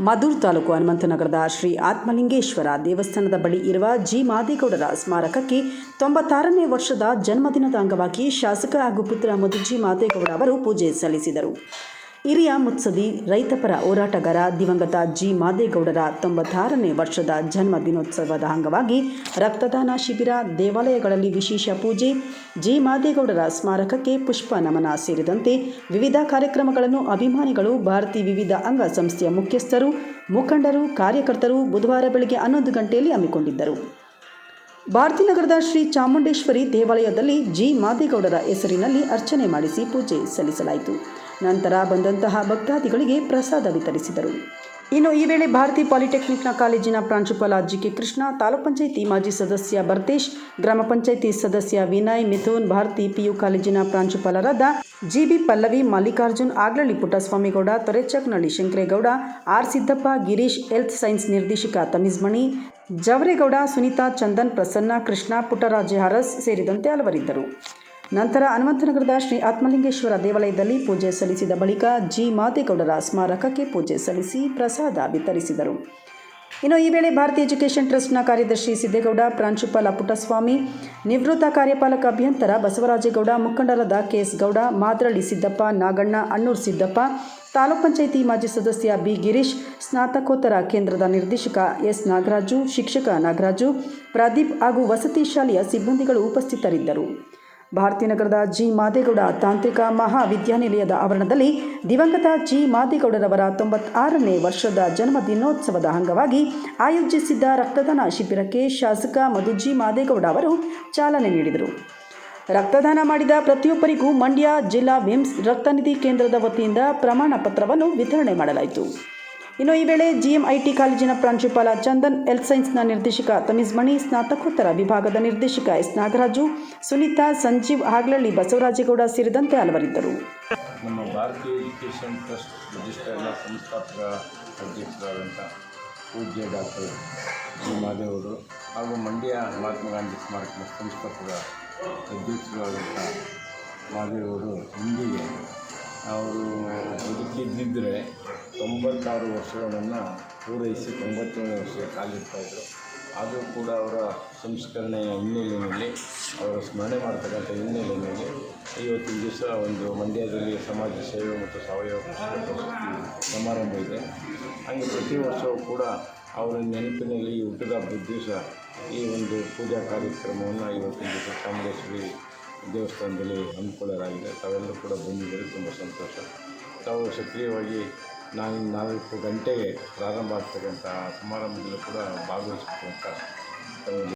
ಮಧೂರ್ ತಾಲೂಕು ಹನುಮಂತನಗರದ ಶ್ರೀ ಆತ್ಮಲಿಂಗೇಶ್ವರ ದೇವಸ್ಥಾನದ ಬಳಿ ಇರುವ ಜಿ. ಮಾದೇಗೌಡರ ಸ್ಮಾರಕಕ್ಕೆ ತೊಂಬತ್ತಾರನೇ ವರ್ಷದ ಜನ್ಮದಿನದ ಅಂಗವಾಗಿ ಶಾಸಕ ಹಾಗೂ ಪುತ್ರ ಮಧುಜಿ ಮಾದೇಗೌಡ ಅವರು ಪೂಜೆ ಸಲ್ಲಿಸಿದರು. ಹಿರಿಯ ಮುತ್ಸದಿ ರೈತಪರ ಹೋರಾಟಗಾರ ದಿವಂಗತ ಜಿ. ಮಾದೇಗೌಡರ ತೊಂಬತ್ತಾರನೇ ವರ್ಷದ ಜನ್ಮ ದಿನೋತ್ಸವದ ಅಂಗವಾಗಿ ರಕ್ತದಾನ ಶಿಬಿರ, ದೇವಾಲಯಗಳಲ್ಲಿ ವಿಶೇಷ ಪೂಜೆ, ಜಿ. ಮಾದೇಗೌಡರ ಸ್ಮಾರಕಕ್ಕೆ ಪುಷ್ಪ ನಮನ ಸೇರಿದಂತೆ ವಿವಿಧ ಕಾರ್ಯಕ್ರಮಗಳನ್ನು ಅಭಿಮಾನಿಗಳು, ಭಾರತಿ ವಿವಿಧ ಅಂಗ ಸಂಸ್ಥೆಯ ಮುಖ್ಯಸ್ಥರು, ಮುಖಂಡರು, ಕಾರ್ಯಕರ್ತರು ಬುಧವಾರ ಬೆಳಗ್ಗೆ ಹನ್ನೊಂದು ಗಂಟೆಯಲ್ಲಿ ಹಮ್ಮಿಕೊಂಡಿದ್ದರು. ಭಾರತೀನಗರದ ಶ್ರೀ ಚಾಮುಂಡೇಶ್ವರಿ ದೇವಾಲಯದಲ್ಲಿ ಜಿ. ಮಾದೇಗೌಡರ ಹೆಸರಿನಲ್ಲಿ ಅರ್ಚನೆ ಮಾಡಿಸಿ ಪೂಜೆ ಸಲ್ಲಿಸಲಾಯಿತು. ನಂತರ ಬಂದಂತಹ ಭಕ್ತಾದಿಗಳಿಗೆ ಪ್ರಸಾದ ವಿತರಿಸಿದರು. ಇನ್ನು ಈ ವೇಳೆ ಭಾರತಿ ಪಾಲಿಟೆಕ್ನಿಕ್ನ ಕಾಲೇಜಿನ ಪ್ರಾಂಶುಪಾಲ ಜಿ ಕೆ ಕೃಷ್ಣ, ತಾಲೂಕ್ ಪಂಚಾಯಿತಿ ಮಾಜಿ ಸದಸ್ಯ ಭರ್ತೇಶ್ ಗ್ರಾಮ ಪಂಚಾಯಿತಿ ಸದಸ್ಯ ವಿನಯ್, ಮಿಥುನ್, ಭಾರತಿ ಪಿಯು ಕಾಲೇಜಿನ ಪ್ರಾಂಶುಪಾಲರಾದ GB Pallavi, Mallikarjun Aglalli Puttaswamygowda, Torechaknalli Shankaregowda, R Siddappa, Girish, health science ನಿರ್ದೇಶಕ ತಮಿಜ್ಮಣಿ, ಜವರೇಗೌಡ, ಸುನೀತಾ ಚಂದನ್, ಪ್ರಸನ್ನ ಕೃಷ್ಣ, ಪುಟ್ಟರಾಜೆ ಹರಸ್ ಸೇರಿದಂತೆ ಹಲವರಿದ್ದರು. ನಂತರ ಹನುಮಂತನಗರದ ಶ್ರೀ ಆತ್ಮಲಿಂಗೇಶ್ವರ ದೇವಾಲಯದಲ್ಲಿ ಪೂಜೆ ಸಲ್ಲಿಸಿದ ಬಳಿಕ ಜಿ ಮಾದೇಗೌಡರ ಸ್ಮಾರಕಕ್ಕೆ ಪೂಜೆ ಸಲ್ಲಿಸಿ ಪ್ರಸಾದ ವಿತರಿಸಿದರು. ಇನ್ನು ಈ ವೇಳೆ ಭಾರತೀಯ ಎಜುಕೇಷನ್ ಟ್ರಸ್ಟ್ನ ಕಾರ್ಯದರ್ಶಿ ಸಿದ್ದೇಗೌಡ, ಪ್ರಾಂಶುಪಾಲ ಪುಟ್ಟಸ್ವಾಮಿ, ನಿವೃತ್ತ ಕಾರ್ಯಪಾಲಕ ಅಭಿಯಂತರ ಬಸವರಾಜೇಗೌಡ, ಮುಖಂಡರಾದ ಕೆಎಸ್ ಗೌಡ ಮಾದ್ರಳ್ಳಿ ಸಿದ್ದಪ್ಪ, ನಾಗಣ್ಣ, ಅಣ್ಣೂರ್ ಸಿದ್ದಪ್ಪ, ತಾಲೂಕ್ ಪಂಚಾಯಿತಿ ಮಾಜಿ ಸದಸ್ಯ ಬಿ ಗಿರೀಶ್, ಸ್ನಾತಕೋತ್ತರ ಕೇಂದ್ರದ ನಿರ್ದೇಶಕ ಎಸ್ ನಾಗರಾಜು, ಶಿಕ್ಷಕ ನಾಗರಾಜು, ಪ್ರದೀಪ್ ಹಾಗೂ ವಸತಿ ಶಾಲೆಯ ಸಿಬ್ಬಂದಿಗಳು ಉಪಸ್ಥಿತರಿದ್ದರು. ಭಾರತೀನಗರದ ಜಿ. ಮಾದೇಗೌಡ ತಾಂತ್ರಿಕ ಮಹಾವಿದ್ಯಾನಿಲಯದ ಆವರಣದಲ್ಲಿ ದಿವಂಗತ ಜಿ. ಮಾದೇಗೌಡರವರ ತೊಂಬತ್ತಾರನೇ ವರ್ಷದ ಜನ್ಮ ದಿನೋತ್ಸವದ ಅಂಗವಾಗಿ ಆಯೋಜಿಸಿದ್ದ ರಕ್ತದಾನ ಶಿಬಿರಕ್ಕೆ ಶಾಸಕ ಮಧುಜಿ ಮಾದೇಗೌಡ ಅವರು ಚಾಲನೆ ನೀಡಿದರು. ರಕ್ತದಾನ ಮಾಡಿದ ಪ್ರತಿಯೊಬ್ಬರಿಗೂ ಮಂಡ್ಯ ಜಿಲ್ಲಾ ವಿಮ್ಸ್ ರಕ್ತನಿಧಿ ಕೇಂದ್ರದ ವತಿಯಿಂದ ಪ್ರಮಾಣ ಪತ್ರವನ್ನು ವಿತರಣೆ ಮಾಡಲಾಯಿತು. ಇನ್ನು ಈ ವೇಳೆ ಜಿಎಂಐಟಿ ಕಾಲೇಜಿನ ಪ್ರಾಂಶುಪಾಲ ಚಂದನ್ ಎಲ್ ಸೈನ್ಸ್ನ ನಿರ್ದೇಶಕ ತಮಿಜ್ಮಣಿ ಸ್ನಾತಕೋತ್ತರ ವಿಭಾಗದ ನಿರ್ದೇಶಕ ಎಸ್. ನಾಗರಾಜು, ಸುನೀತಾ, ಸಂಜೀವ್ ಹಾಗ್ಲಳ್ಳಿ, ಬಸವರಾಜೇಗೌಡ ಸೇರಿದಂತೆ ಹಲವರಿದ್ದರು. ನಮ್ಮ ಭಾರತೀಯ ಎಜುಕೇಷನ್ ಟ್ರಸ್ಟ್ ರಿಜಿಸ್ಟರ್ನ ಸಂಸ್ಥಾಪಕ ಅಧ್ಯಕ್ಷರಾದಂಥ ಪೂಜ್ಯ ಡಾಕ್ಟರ್ ಜಿ. ಮಾದೇವರು ಹಾಗೂ ಮಂಡ್ಯ ಮಹಾತ್ಮ ಗಾಂಧಿ ಸ್ಮಾರಕದ ಸಂಸ್ಥಾಪಕ ಅಧ್ಯಕ್ಷರಾದಂಥ ಮಾದೇವರು ಇಂದಿಗೆ ಅವರು ಬದುಕಿದ್ದಿದ್ದರೆ ತೊಂಬತ್ತಾರು ವರ್ಷಗಳನ್ನು ಪೂರೈಸಿ ತೊಂಬತ್ತೇಳನೇ ವರ್ಷಕ್ಕೆ ಕಾಲಿಡ್ತಾಯಿದ್ರು ಆದರೂ ಕೂಡ ಅವರ ಸಂಸ್ಕರಣೆಯ ಹಿನ್ನೆಲೆಯಲ್ಲಿ, ಅವರ ಸ್ಮರಣೆ ಮಾಡ್ತಕ್ಕಂಥ ಹಿನ್ನೆಲೆಯಲ್ಲಿ ಇವತ್ತಿನ ದಿವಸ ಒಂದು ಮಂಡ್ಯದಲ್ಲಿ ಸಮಾಜ ಸೇವೆ ಮತ್ತು ಸಾವಯವ ಸಮಾರಂಭ ಇದೆ. ಹಾಗೆ ಪ್ರತಿ ವರ್ಷವೂ ಕೂಡ ಅವರ ನೆನಪಿನಲ್ಲಿ ಈ ಹುಟ್ಟಿದ ಹಬ್ಬದ ದಿವಸ ಈ ಒಂದು ಪೂಜಾ ಕಾರ್ಯಕ್ರಮವನ್ನು ಇವತ್ತಿನ ದಿವಸ ಚಾಮುಂಡೇಶ್ವರಿ ದೇವಸ್ಥಾನದಲ್ಲಿ ಹಮ್ಮಿಕೊಳ್ಳಲಾಗಿದೆ. ತಾವೆಲ್ಲರೂ ಕೂಡ ಬಂದಿದ್ದರೆ. ತುಂಬ ಸಂತೋಷ. ತಾವು ಸಕ್ರಿಯವಾಗಿ ನಾನು ನಾಲ್ಕು ಗಂಟೆಗೆ ಪ್ರಾರಂಭ ಆಗ್ತಕ್ಕಂಥ ಸಮಾರಂಭದಲ್ಲೂ ಕೂಡ ಭಾಗವಹಿಸಬೇಕು ಅಂತ ತಮಗೆ